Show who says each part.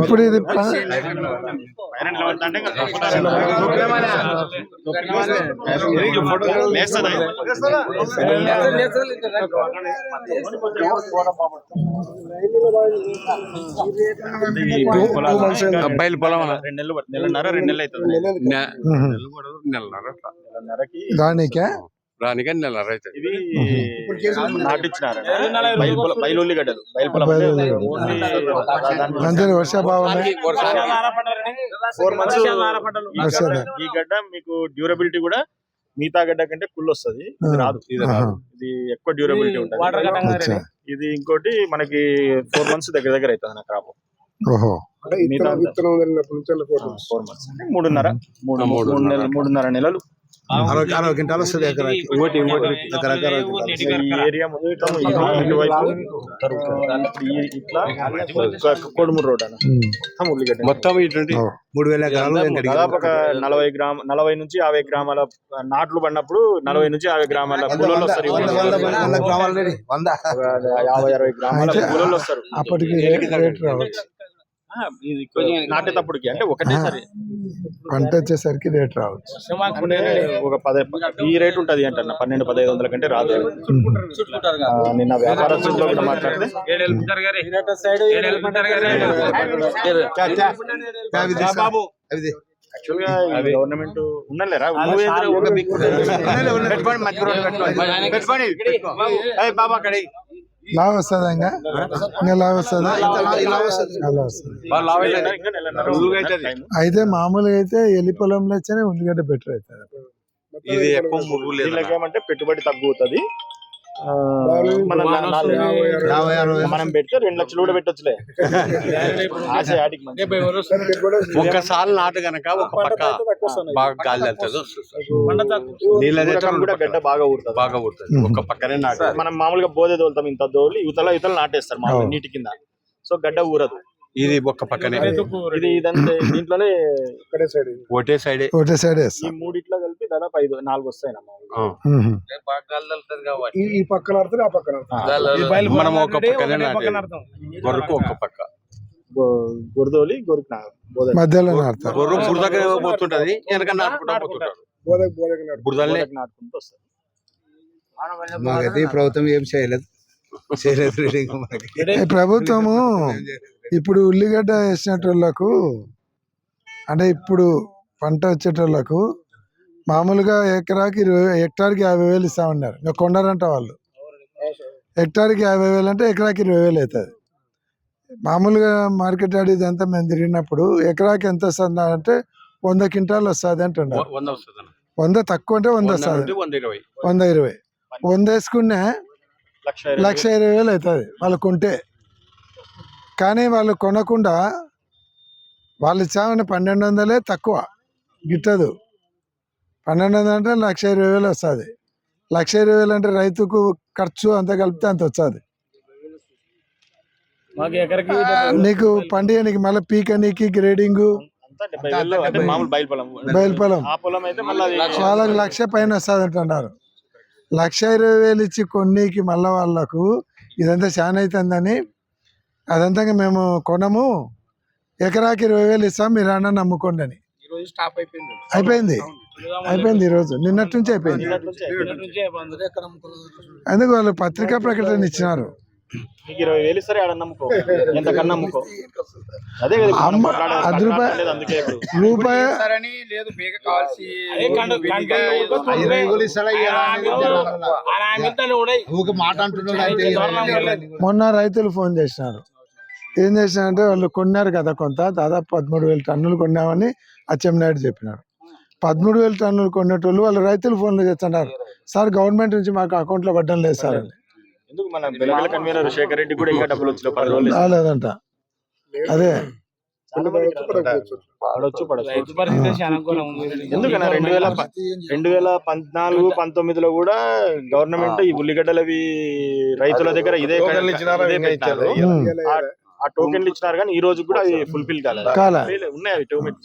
Speaker 1: ఇప్పుడు ఇది ప-
Speaker 2: పైన నిలబడతా. అంటే ఇంకా లేస్తుందా?
Speaker 3: బయలు పొలం
Speaker 2: రెండు నెలలు నెలన్నర రెండు నెలలు అవుతుంది.
Speaker 3: నెలన్నర.
Speaker 1: దానికే?
Speaker 3: అవుతుంది
Speaker 2: అంటే
Speaker 1: బయలు
Speaker 2: ఓన్లీ దానికి
Speaker 1: మంచి వర్షాభావం
Speaker 2: ఫోర్ మంత్స్
Speaker 1: వర్షాలు.
Speaker 2: ఈ గడ్డ మీకు డ్యూరబిలిటీ కూడా మిగతా గడ్డ కంటే కుళ్ళు వస్తుంది. ఇది రాదు ఇది. రాదు. ఇది ఎక్కువ డ్యూరబిలిటీ ఉంటుంది. ఇది ఇంకోటి మనకి ఫోర్ మంత్స్ దగ్గర దగ్గర అవుతుంది నా క్రాప్ మూడున్నర. మూడు మూడు నెలలు మూడున్నర నెలలు.
Speaker 4: అరవై అరవై క్వింటాలు వస్తుంది ఎకరాకి. ఎకరాకి అరవై
Speaker 2: కొడుమూరు రోడ్ అన్న. మొత్తం ఉల్లిగడ్డ.
Speaker 3: మొత్తం ఇటువంటి
Speaker 1: ఓ.
Speaker 4: మూడు వేల ఎకరాలు.
Speaker 2: దాదాపు ఒక నలభై గ్రామ నలభై నుంచి యాభై గ్రామాల నాట్లు పడినప్పుడు నలభై నుంచి యాభై గ్రామాల
Speaker 4: వంద
Speaker 2: వస్తారు యాభై అరవై గ్రామాల కూలోళ్ళు వస్తారు.
Speaker 1: అప్పటికి
Speaker 2: ఇది నాటేటప్పటికి అంటే ఒకటేసారి
Speaker 1: పంట వచ్చేసరికి రేట్ రావచ్చు
Speaker 2: అంటే ఒక పద ఈ రేట్ ఉంటది అంట పన్నెండు పదహైదు వందల కంటే రాదు నిన్న వ్యాపారస్తులతో కూడా మాట్లాడితే గవర్నమెంట్ ఉన్నలేరా
Speaker 3: బాబా అక్కడ
Speaker 1: లావ్ వస్తుందా. ఇంకా ఇంకా లావ్ వస్తుందా. అలా. అయితే మామూలుగా అయితే ఎల్లి పొలంలో వచ్చేనే ఉల్లిగడ్డ బెటర్ అవుతుంది.
Speaker 3: ఇది ఎక్కువ
Speaker 2: పెట్టుబడి తగ్గుతుంది. మన పెడితే రెండు లక్షలు కూడా పెట్టొచ్చులే. ఆశ ఆడికి మంచి.
Speaker 3: ఒక్కసారి నాటు గనక ఒక పక్క బాగా గాలి వెళ్తుంది
Speaker 2: కూడా గడ్డ బాగా ఊరుతుంది.
Speaker 3: బాగా పుడుతుంది ఒక పక్కనే నాటు.
Speaker 2: మనం మామూలుగా బోధే తోలుతాం ఇంత దోలి ఇవతల ఇవతల నాటేస్తారు
Speaker 1: అవును.
Speaker 2: నీటి కింద. సో గడ్డ ఊరదు.
Speaker 3: ఇది ఒక్క పక్కనే.
Speaker 2: ఇది ఇదంతే దీంట్లోనే
Speaker 3: ఒకటే సైడే
Speaker 1: ఒకటే సైడ్
Speaker 2: ఈ మూడిట్లో కలిపి దాదాపు ఐదు నాలుగు వస్తాయి.
Speaker 4: ఈ- ఈ పక్కన ఆ పక్కన.
Speaker 3: మనం ఒక పక్కనే గొర్రెకు ఒక్క పక్క.
Speaker 2: గొర్దోలి గొరికి నా బోధ.
Speaker 1: మధ్యలో
Speaker 3: గొర్రె బురదకి పోతుంటది వెనక నాటుకుంటా పోతుంటారు.
Speaker 4: బోధకు
Speaker 2: నాటుకుంటూ వస్తారు.
Speaker 4: మాకైతే ఈ ప్రభుత్వం ఏం చేయలేదు.
Speaker 1: ప్రభుత్వము ఇప్పుడు ఉల్లిగడ్డ వేసినటోళ్ళకు అంటే ఇప్పుడు పంట వచ్చేటోళ్ళకు మామూలుగా ఎకరాకి ఇరవై హెక్టార్కి యాభై వేలు ఇస్తా ఉన్నారు ఇంకా కొండరంట వాళ్ళు. హెక్టార్కి యాభై వేలు అంటే ఎకరాకి ఇరవై వేలు అవుతుంది. మామూలుగా మార్కెట్ యార్డ్ ఇదంతా మేము తిరిగినప్పుడు ఎకరాకి ఎంత వస్తుంది అంటే వంద క్వింటాలు వస్తుంది అంటున్నారు.
Speaker 3: వంద
Speaker 1: తక్కువ అంటే వంద వస్తుంది.
Speaker 3: వంద ఇరవై.
Speaker 1: వంద ఇరవై. వంద వేసుకునే
Speaker 2: లక్ష ఇరవై
Speaker 1: వేలు అవుతుంది వాళ్ళు కొంటే. కానీ వాళ్ళు కొనకుండా వాళ్ళు ఇచ్చామని పన్నెండు వందలే తక్కువ గిట్టదు. పన్నెండు వందలు అంటే లక్ష ఇరవై వేలు వస్తుంది. లక్ష ఇరవై వేలు అంటే రైతుకు ఖర్చు అంత కలిపితే అంత వస్తుంది. నీకు పండిగనికి మళ్ళీ పీకనీకి గ్రేడింగ్ బయలుపొలం
Speaker 2: ఆ పొలం అయితే మళ్ళీ అది
Speaker 1: వాళ్ళకి లక్ష పైన వస్తుంది అంటున్నారు లక్ష ఇరవై వేలు ఇచ్చి కొన్నికి మళ్ళా వాళ్ళకు ఇదంతా చాలా అవుతుందని అదంతా మేము కొనము. ఎకరాకి ఇరవై వేలు ఇస్తాం మీరు అన్న నమ్ముకోండి అని. అయిపోయింది. అయిపోయింది. ఈరోజు నిన్నటి నుంచి అయిపోయింది. అందుకు వాళ్ళు పత్రికా ప్రకటన ఇచ్చినారు.
Speaker 2: నీకు ఇరవై వేలు ఇస్తారు ఆడ నమ్ముకో? ఎంతకన్నా నమ్ముకో? అదే కదా ఇప్పుడు మనం
Speaker 1: అమ్మ,
Speaker 2: మాట్లాడేది.
Speaker 1: అది రూపాయి-
Speaker 2: మాట్లాడేది అందుకే ఇప్పుడు.
Speaker 1: రూపాయి
Speaker 4: లేదు ఐదు అనేది జనాలలో. ఊరికే మాట అంటున్నారు అంతే.
Speaker 1: మొన్న రైతులు ఫోన్ చేసినారు. ఏం చేసినారంటే వాళ్ళు కొన్నారు కదా కొంత దాదాపు పదమూడు వేల టన్నులు కొన్నామని అచ్చెన్నాయుడు చెప్పినారు పదమూడు వేల టన్నులు కొనేటోళ్ళు వాళ్ళు రైతులు ఫోన్లు చేస్తున్నారు. సార్ గవర్నమెంట్ నుంచి మాకు అకౌంట్లో పడ్డం లేదు సార్ అని.
Speaker 2: ఎందుకు మన బెలబెల కన్వీనర్ శేఖర్ రెడ్డి కూడా ఇంకా డబ్బులు వచ్చి పది రోజులు
Speaker 1: రాలేదంట అదే.
Speaker 2: ఎందుకన్నా రెండు వేల రెండు వేల పద్నాలుగు పంతొమ్మిదిలో కూడా గవర్నమెంట్ ఈ ఉల్లిగడ్డలవి రైతుల దగ్గర ఇదే. ఆ- ఆ టోకెన్లు ఇచ్చినారు కానీ ఈ రోజు కూడా అవి ఫుల్ఫిల్ కాలేదు.
Speaker 1: కాలే.
Speaker 2: లేదు, ఉన్నాయి అవి టోకెన్